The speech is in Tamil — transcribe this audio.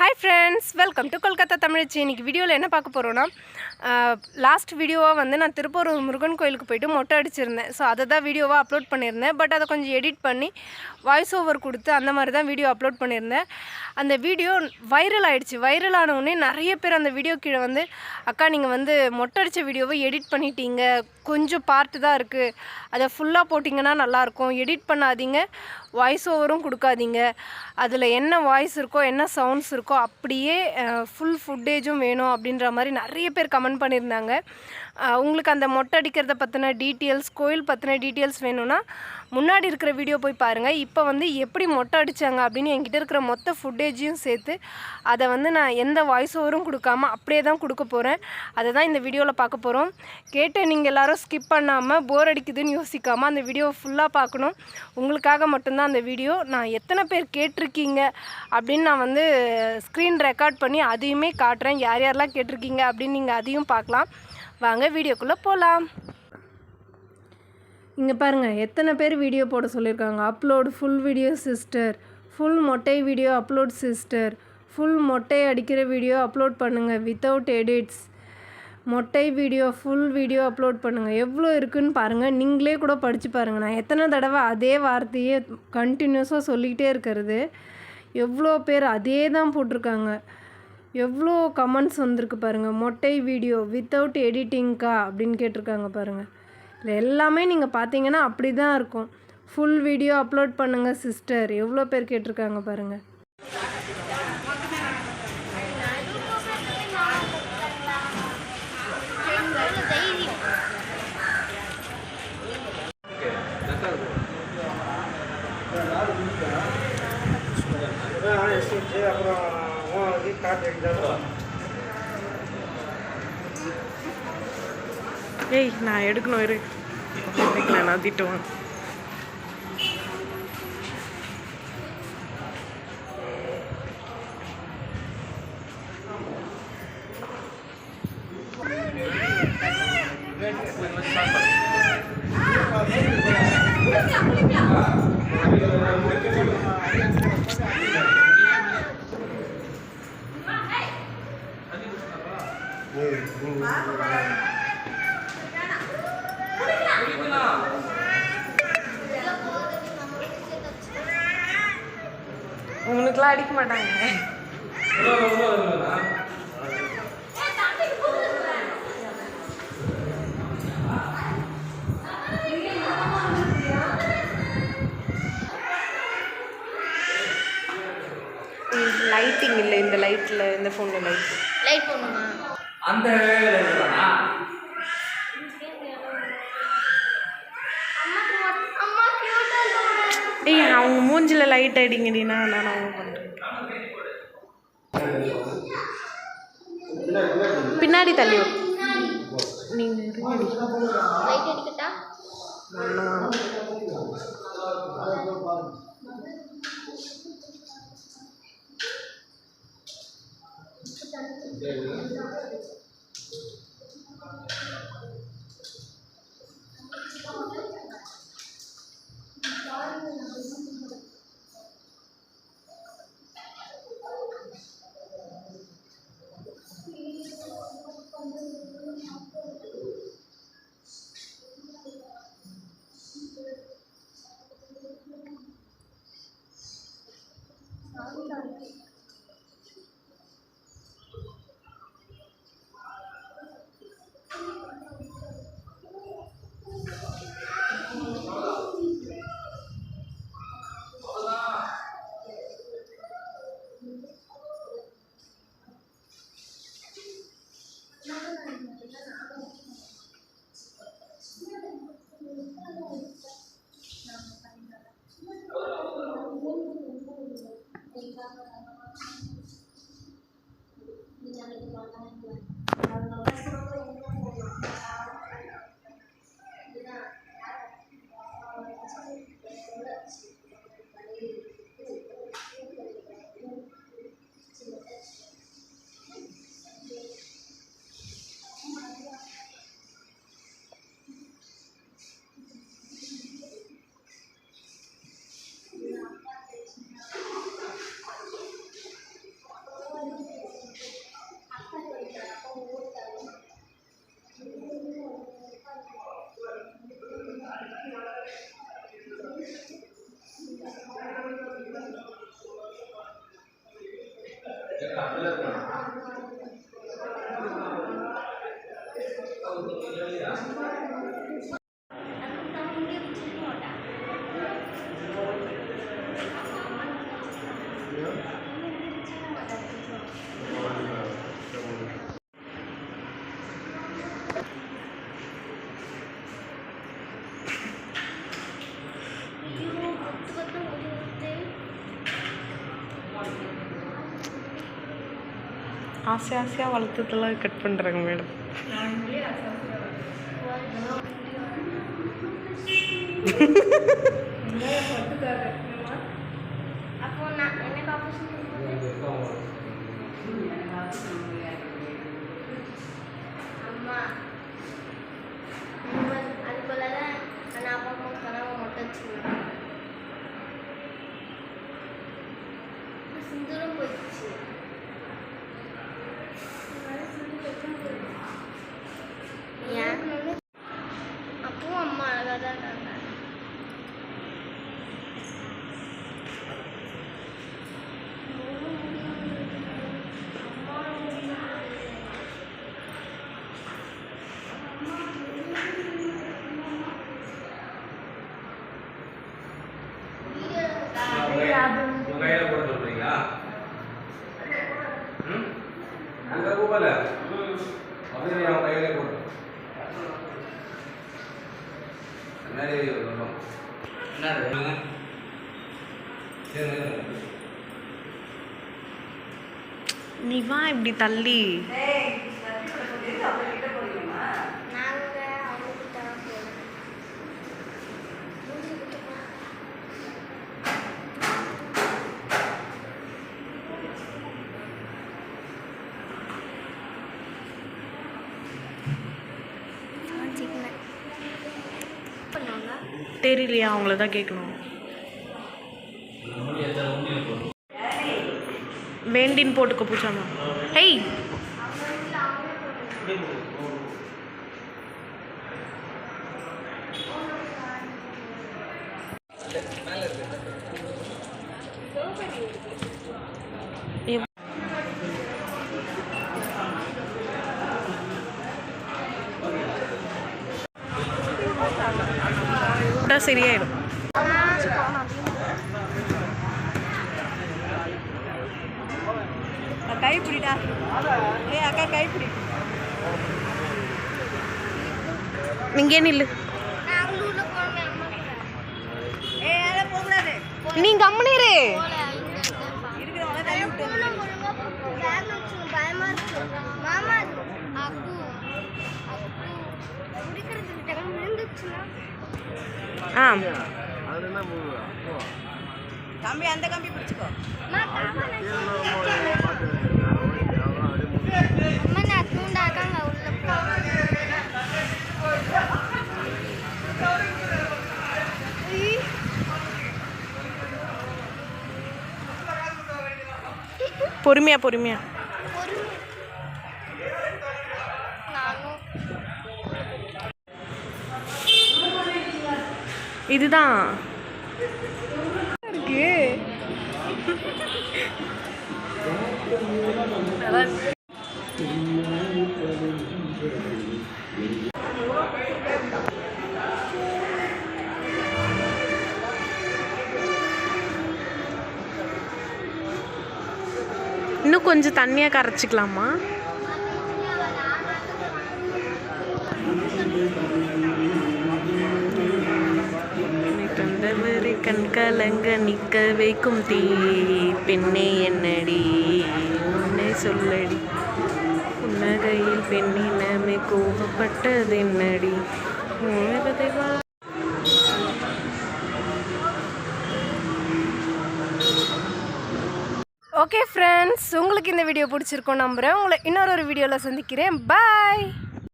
Hi friends welcome to Kolkata தமிழச்சி இன்றைக்கி வீடியோவில் என்ன பார்க்க போகிறோன்னா லாஸ்ட் வீடியோவாக வந்து நான் திருப்பூர் முருகன் கோயிலுக்கு போயிட்டு மொட்டை அடிச்சிருந்தேன். ஸோ அதை தான் வீடியோவாக அப்லோட் பண்ணியிருந்தேன். பட் அதை கொஞ்சம் எடிட் பண்ணி வாய்ஸ் ஓவர் கொடுத்து அந்த மாதிரி தான் வீடியோ அப்லோட் பண்ணியிருந்தேன். அந்த வீடியோ வைரல் ஆகிடுச்சு வைரல் ஆனவுடனே நிறைய பேர் அந்த வீடியோ கீழே வந்து அக்கா நீங்கள் வந்து மொட்டை அடித்த வீடியோவை எடிட் பண்ணிட்டீங்க. கொஞ்சம் பார்ட்டு தான் இருக்குது அதை ஃபுல்லாக போட்டிங்கன்னா நல்லாயிருக்கும் எடிட் பண்ணாதீங்க. வாய்ஸ் ஓவரும் கொடுக்காதீங்க. அதில் என்ன வாய்ஸ் இருக்கோ என்ன சவுண்ட்ஸ் இருக்கோ அப்படியே ஃபுல் ஃபுட்டேஜும் வேணும் அப்படின்ற மாதிரி நிறைய பேர் கமெண்ட் பண்ணியிருந்தாங்க. உங்களுக்கு அந்த மொட்டை அடிக்கிறத பற்றின டீட்டெயில்ஸ் கோயில் பற்றின டீட்டெயில்ஸ் வேணும்னா முன்னாடி இருக்கிற வீடியோ போய் பாருங்கள் இப்போ வந்து எப்படி மொட்டை அடித்தாங்க அப்படின்னு என்கிட்ட இருக்கிற மொத்த ஃபுட்டேஜையும் சேர்த்து அதை வந்து நான் எந்த வாய்ஸ் ஓவரும் கொடுக்காம அப்படியே தான் கொடுக்க போகிறேன் அதை தான் இந்த வீடியோவில் பார்க்க போகிறோம் கேட்டு நீங்கள் எல்லோரும் ஸ்கிப் பண்ணாமல் போர் அடிக்குதுன்னு யோசிக்காமல் அந்த வீடியோவை ஃபுல்லாக பார்க்கணும். உங்களுக்காக மட்டும்தான் அந்த வீடியோ நான் எத்தனை பேர் கேட்டிருக்கீங்க அப்படின்னு நான் வந்து ஸ்க்ரீன் ரெக்கார்ட் பண்ணி அதையுமே காட்டுறேன். யார் யாரெல்லாம் கேட்டிருக்கீங்க அப்படின்னு நீங்கள் அதையும் பார்க்கலாம். வாங்க வீடியோக்குள்ளே போகலாம் இங்கே பாருங்கள் எத்தனை பேர் வீடியோ போட சொல்லியிருக்காங்க upload full video sister full மொட்டை வீடியோ அப்லோட் சிஸ்டர் ஃபுல் மொட்டை அடிக்கிற வீடியோ அப்லோட் பண்ணுங்கள் வித்தவுட் எடிட்ஸ் மொட்டை வீடியோ ஃபுல் வீடியோ அப்லோட் பண்ணுங்கள் எவ்வளோ இருக்குன்னு பாருங்கள் நீங்களே கூட படித்து பாருங்கள் நான் எத்தனை தடவை அதே வார்த்தையே கண்டினியூஸாக சொல்லிக்கிட்டே இருக்கிறது. எவ்வளோ பேர் அதே தான் போட்டிருக்காங்க. எவ்வளோ கமெண்ட்ஸ் வந்திருக்கு பாருங்கள் மொட்டை வீடியோ வித்தவுட் எடிட்டிங்க்கா அப்படின்னு கேட்டிருக்காங்க பாருங்கள் இது எல்லாமே நீங்கள் பார்த்தீங்கன்னா அப்படி தான் இருக்கும். ஃபுல் வீடியோ அப்லோட் பண்ணுங்கள் சிஸ்டர் எவ்வளோ பேர் கேட்டிருக்காங்க பாருங்கள் ഏയ് ഞാൻ എടുക്കണോ ഒരു എന്തെങ്കിലും അതിട്ട് உங்களுக்குலாம் அடிக்க மாட்டாங்க. லைட்டிங் இல்லை இந்த லைட்டில் இந்த ஃபோனில் லைட் லைட் போடணுமா? அந்த அவங்க மூஞ்சில் லைட் அடிங்கடினா நான் அவங்க பண்ணுறேன் பின்னாடி தள்ளி விடு. Các bạn. ஆசை ஆசையாக வளர்த்ததெல்லாம் கட் பண்ணுறாங்க மேடம் அப்போ நான் அவன் கையில என்ன சரி நீ வா இப்படி தள்ளி. தெரியலையா? அவங்கள தான் கேட்கணும் வேண்டின்னு போட்டுக்க பூச்சாமா. ஹேய்! சரியாயிடும் கை பிடிடா ஏ அக்கா கை பிடி நீங்க நில்லு நீ கம்முனிரு இருக்கிறவங்கள தள்ளி விட்டு ஆ கம்பி அந்த கம்பி பிடிச்சிக்கோ அம்மா அம்மா நான் தூண்டாக்காங்க உள்ள போ பொறுமையா பொறுமையா இதுதான். இருக்கு. இன்னும் கொஞ்சம் தண்ணியா கரைச்சிக்கலாமா? கலங்க நிக்க வைக்கும் தீ. பெண்ணே என்னடி? உன்னை சொல்லடி. புன்னகையில் பெண்ணினமே கோபப்பட்டது என்னடி? உணர்வதை ஓகே ஃப்ரெண்ட்ஸ் உங்களுக்கு இந்த வீடியோ பிடிச்சிருக்கோம் நம்புகிறேன் உங்களை இன்னொரு ஒரு வீடியோவில் சந்திக்கிறேன். பாய்